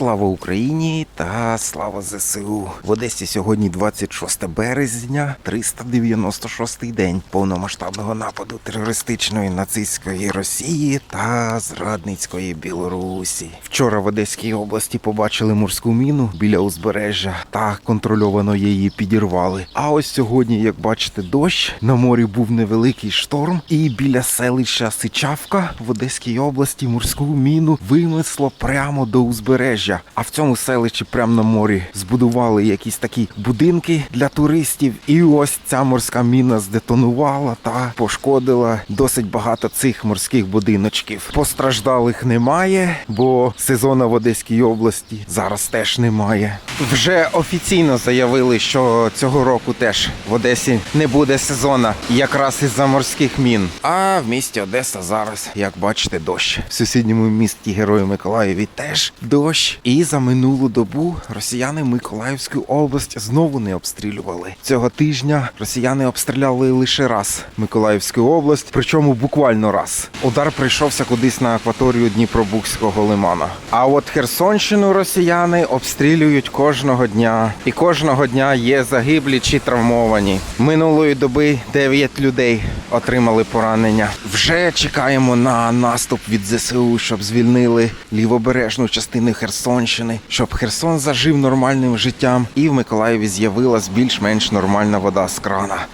Слава Україні та слава ЗСУ. В Одесі сьогодні 26 березня, 396 день повномасштабного нападу терористичної нацистської Росії та зрадницької Білорусі. Вчора в Одеській області побачили морську міну біля узбережжя та контрольовано її підірвали. А ось сьогодні, як бачите, дощ на морі був невеликий шторм, і біля селища Сичавка в Одеській області морську міну винесло прямо до узбережжя. А в цьому селищі, прямо на морі, збудували якісь такі будинки для туристів. І ось ця морська міна здетонувала та пошкодила досить багато цих морських будиночків. Постраждалих немає, бо сезону в Одеській області зараз теж немає. Вже офіційно заявили, що цього року теж в Одесі не буде сезону, якраз із-за морських мін. А в місті Одеса зараз, як бачите, дощ. В сусідньому місті Герої Миколаєві теж дощ. І за минулу добу росіяни Миколаївську область знову не обстрілювали. Цього тижня росіяни обстріляли лише раз Миколаївську область, причому буквально раз. Удар прийшовся кудись на акваторію Дніпробукського лимана. А от Херсонщину росіяни обстрілюють кожного дня. І кожного дня є загиблі чи травмовані. Минулої доби 9 людей отримали поранення. Вже чекаємо на наступ від ЗСУ, щоб звільнили лівобережну частину Херсонщини, щоб Херсон зажив нормальним життям, і в Миколаєві з'явилась більш-менш нормальна вода з крана.